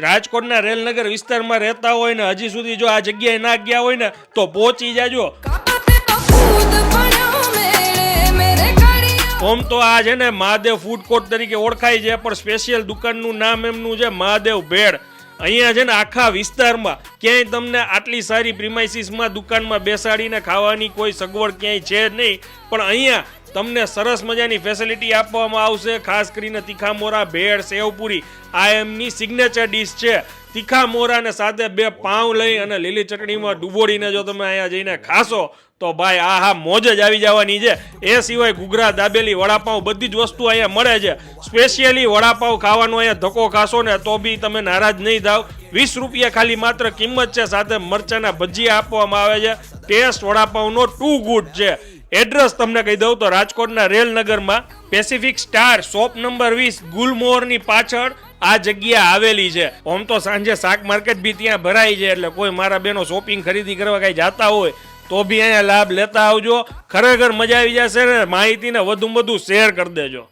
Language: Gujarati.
રાજકોટના રેલનગર વિસ્તારમાં રહેતા હોય ને હજી સુધી જો આ જગ્યાએ ના ગયા હોય ને તો પહોંચી જાજો. ઓમ તો આ છે ને મહાદેવ ફૂડ કોર્ટ તરીકે ઓળખાય છે, પણ સ્પેશિયલ દુકાનનું નામ એમનું છે મહાદેવ ભેળ. અહીંયા છે ને આખા વિસ્તારમાં ક્યાંય તમને આટલી સારી પ્રિમાઇસીસમાં દુકાનમાં બેસાડીને ખાવાની કોઈ સગવડ ક્યાંય છે નહીં, પણ અહીંયા તમને સરસ મજાની ફેસિલિટી આપવામાં આવશે. ખાસ કરીને તીખા મોરા, ભેળ, સેવપુરી. આ એમની સિગ્નેચર ડીશ છે. તીખા મોરાને સાથે બે પાઉં લઈ અને લીલી ચટણીમાં ડૂબોડીને જો તમે અહીંયા જઈને ખાશો, તો ભાઈ આ હા મોજ જ આવી જવાની છે. એ સિવાય ઘૂઘરા, દાબેલી, વડાપાઉં બધી જ વસ્તુ અહીંયા મળે છે. સ્પેશિયલી વડાપાઉં ખાવાનો અહીંયા ધક્કો ખાશો ને તો બી તમે નારાજ નહીં થાવ. વીસ રૂપિયા ખાલી માત્ર કિંમત છે. સાથે મરચાના ભજીયા આપવામાં આવે છે. ટેસ્ટ વડાપાઉંનો ટુ ગુડ છે. એડ્રેસ તમને કહી દઉં તો રાજકોટના રેલનગરમાં પેસિફિક સ્ટાર શોપ નંબર વીસ ગુલમોહરની પાછળ આ જગ્યા આવેલી છે. આમ તો સાંજે શાક માર્કેટ બી ત્યાં ભરાય છે, એટલે કોઈ મારા બેનો શોપિંગ ખરીદી કરવા કઈ જાતા હોય, તો બી અહીંયા લાભ લેતા આવજો. ખરેખર મજા આવી જશે ને, માહિતીને વધુ વધુ શેર કરી દેજો.